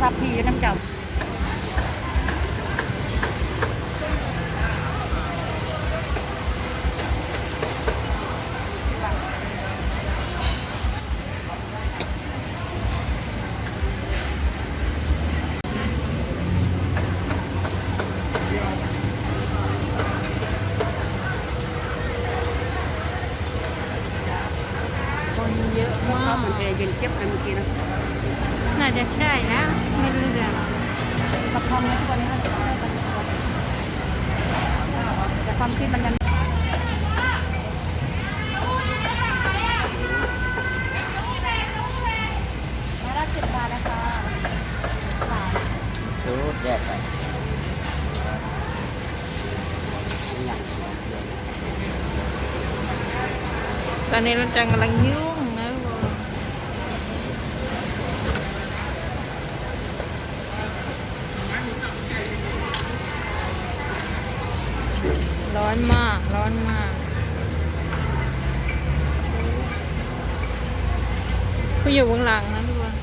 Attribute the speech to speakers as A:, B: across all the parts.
A: ซั
B: บพี่น้ำเจ้า ความนี้วันนี้เราจะได้กันแต่ความคิดมันยังสิบบาทนะคะบาท
C: รู้แยกไป
A: ตอนนี้เราจังกำลังยุ่งนะทุกคน ร้อนมาก ร้อนมาก ผู้อยู่เบื้องหลังนะทุกคน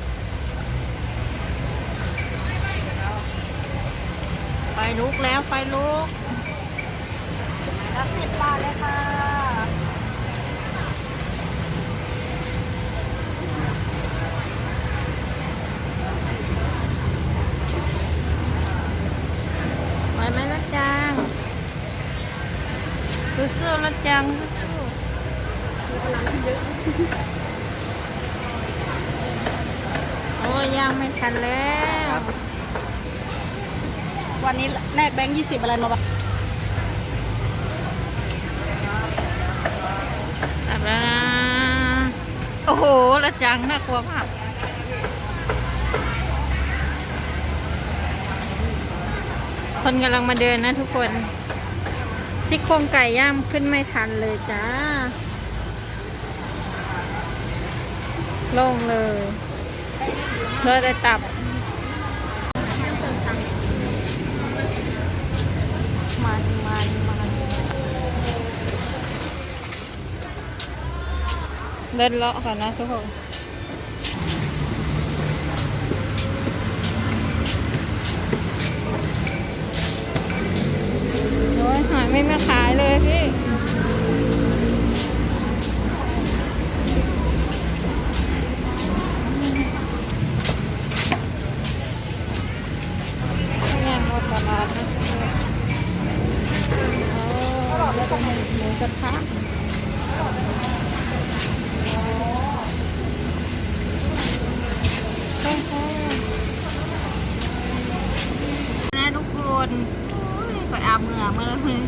A: ไฟลุกแล้วไฟลุก
B: ละสิบบาทเลยค่ะ
A: ไปไหมละจัง สู้ๆละจังสู้ๆโอ้ยยังไม่ทันแล้ว
B: วันนี้แลกแบงค์ยี่สิบอะไรมาบ้าง
A: ตัดแล้วนะโอ้โหละจังน่ากลัวมากคนกำลังมาเดินนะทุกคน ที่โครงไก่ย่างขึ้นไม่ทันเลยจ้าโล่งเลยเหลยแต่ตับ
B: มันมันมัน
A: เดินเลาะก่อนนะทุกคน โอ้ยหอยไม่มาขายเลยพี่เนี่ยรถตลาดนะโอ้แล้วก็หมูหมูกระทะโอ้โหนะทุกคนโอ้ยข่อยอาบเหงื่อ มาแล้วมึง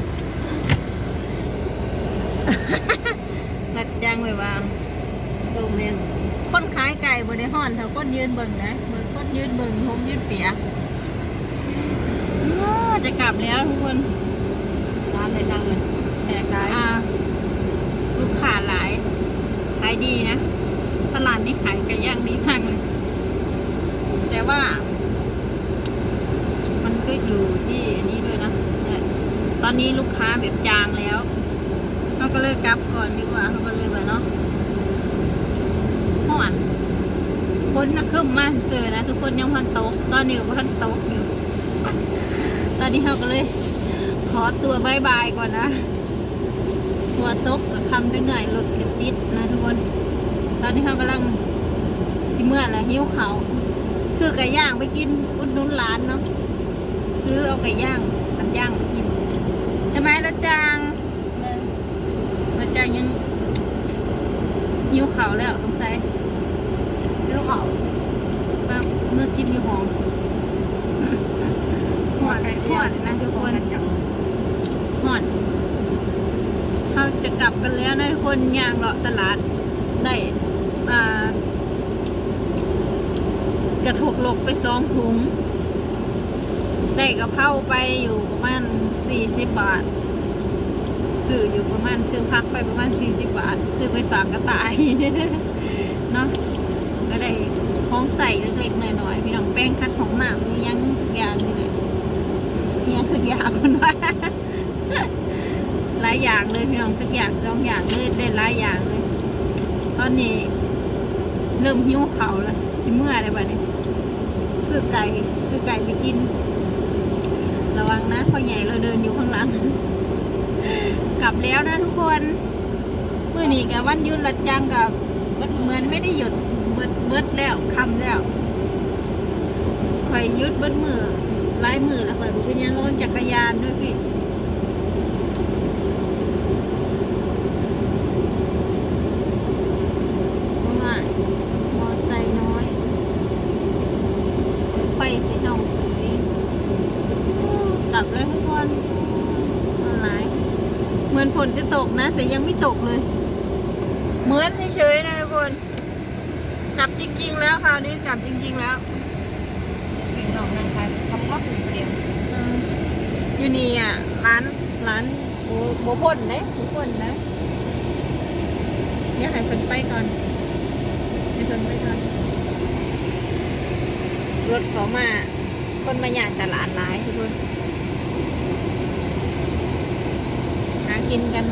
A: หลัดจังเลยว่า
B: ซูมเนี่ย
A: คนขายไก่บนได้ห่อนเท่าคนยืนเบิ่งนะเบิ่งคนยืนเบิ่งผมยืนเปียกอ้อจะกลับแล้วทุกคน
B: ร้านไหนจังเลยแขกร้าย
A: อ่าลูกค้าหลายขายดีนะ ตลาดนี้ขายไก่ย่างดีมากเลยแต่ว่า มันก็อยู่ที่อันนี้ด้วยนะเนี่ย ตอนนี้ลูกค้าแบบจางแล้วเขาก็เลยกลับก่อนดีกว่าเขาก็เลยว่าเนาะห่อนคนนะขึ้นมาเสือนะทุกคนยังพันโต๊ะตอนนี้พันโต๊ะอยู่ ตอนนี้เขาก็เลย ขอตัวบายบายก่อนนะหัวตกคำจะเหนื่อยรถจะติดนะทุกคน ตอนนี้เขากำลังสิเมื่อแหละหิวเขาซื้อไก่ย่างไปกินอุดนุนร้านเนาะซื้อเอาไก่ย่างตับย่างไปกิน ไหมละจางละจางยังหิวเขาวแล้วสงสัย
B: ดูเขา
A: ว่าเมื่อกินอยู่ห้องหอดหอดนะทุกคนหอดเขาจะกลับกันแล้วนะทุกคนย่างเลาะตลาดได้อ่ากระถกหลกไปสองถุง ได้กระเพราไปอยู่ประมาณ สี่สิบบาท ซื้ออยู่ประมาณซื้อพักไปประมาณสี่สิบบาท ซื้อไปฝากกระต่ายเนาะก็ได้ของใส่เล็กๆหน่อยๆพี่น้องแป้งคัดของหนามนี่ยังสักอย่างนี่เลยยังสักอย่างคนว่าหลายอย่างเลยพี่น้องสักอย่างสองอย่างเลยได้หลายอย่างเลย ตอนนี้เริ่มหิวเขาแล้วสิเมื่ออะไรบ้านี้ซื้อไก่ซื้อไก่ไปกิน ระวังนะพ่อใหญ่เราเดินอยู่ข้างหลัง กลับแล้วนะทุกคนเมื่อนี้กับวันหยุดละจังกับเหมือนไม่ได้หยุดเบิดเบิดแล้วคำแล้วคอยยุดเบิดมือไล่มือแล้วคอยบุกยังลงจักรยานด้วยพี่ง่ายมอไซค์น้อย ไปสิน้องสีกลับเลยทุกคนออนไลน์เหมือน ฝนจะตกนะ แต่ยังไม่ตกเลย เหมือนเฉยๆนะทุกคนกลับจริง ๆ แล้วคราวนี้กลับจริง ๆ แล้ว
B: เป็นน้องนางขายทำล็อกอยู่เดียว
A: อืมอยู่นี่อะร้านร้านโบโบพ่นนะโบพ่นนะเดี๋ยวให้เพิ่นไปก่อนให้เพิ่นไปก่อนรถเขามา คนมาอย่างตลาดหลายทุกคน หากินกัน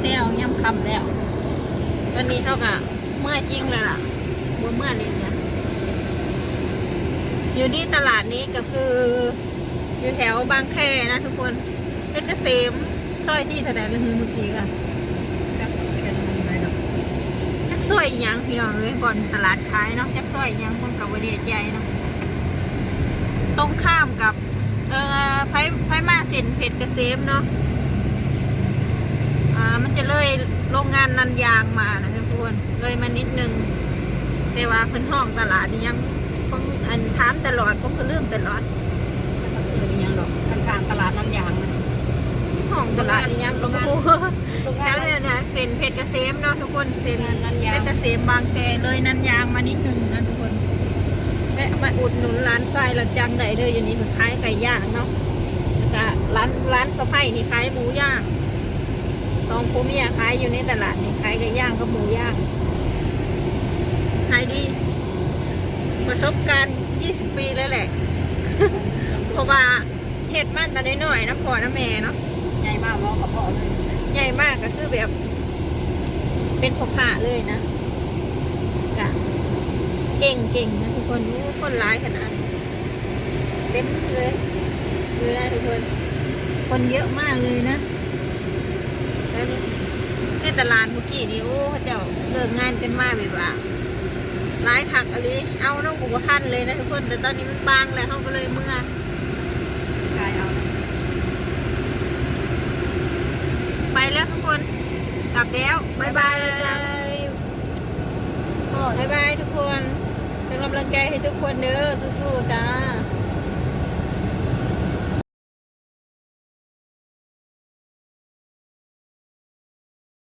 A: เซลๆย่ำคำแล้วตอนนี้เท่ากับเมื่อจริงเลยล่ะบนเมื่อนี้เนี่ยอยู่ที่ตลาดนี้ก็คือ อยู่แถวบางแคนะทุกคนเพชรเกษมซอยที่แถวๆเลยคือเมื่อกี้ค่ะ
B: จับเป็นอะไรเนาะ
A: จักซอยอีหยังพี่น้องเอ้ยก่อนตลาดขายเนาะจักซอยอีหยังคนกับวันเดียใจเนาะตรงข้ามกับ เอ่อไพไพมาเซ็นเพชรเกษมเนาะอ่า มันจะเลยโรงงานนันยางมานะทุกคนเลยมานิดนึง แต่ว่าเพิ่นห้องตลาดนี่ยังคงอันถามตลอดผมก็ลืมตลอด
B: ก็คือมีอย่างดอกทางกางตลาดน้ำยางนะ
A: ห้องตลาดนี่ยัง
B: โรงงาน
A: โร
B: ง
A: แล้
B: งาน
A: วเนี่ยเนี่ยเซ็นเพชรเกษมเนาะทุกคนเซ็น
B: นัน
A: เพ
B: ยาง
A: ชรเกษมบางแคเลยนันยางมานิดนึงนะทุกคนแวะมาอุดหนุนร้านทรายเราจังได้เลยอยู่นี่มันขายไก่ย่างเนาะแล้วก็ร้านร้านสะไพนี่ขายหมูย่าง สองผัวเมียขายอยู่ในตลาดนี่ขายไก่ย่างกับหมูย่างขายดีประสบการณ์ 20 ปีแล้วแหละ เพราะว่าเห็ดมันแต่น้อยๆนะพ่อนะแม่เนาะ
B: ใหญ่มากล้อกับพ่อเลย
A: ใหญ่มากก็คือแบบ เป็นพ่อค้าเลยนะกะเก่งเก่งนะทุกคนโอ้คนร้ายขนาดเต็มเลยดูได้ทุกคน คนเยอะมากเลยนะ แล้วนี่ในตลาดเมื่อกี้นี่โอ้เขาเจ้าเลิกงานกันมากแบบว่าร้ายถักอะไรเอาน้องบุกทันเลยนะทุกคนแต่ตอนนี้มันบางแล้วเขาก็เลยเมื่อ
B: ขายเอา
A: ไปแล้วทุกคนกลับแล้วบายบายบายบายทุกคนเป็นกำลังใจให้ทุกคนเด้อสู้ๆจ้า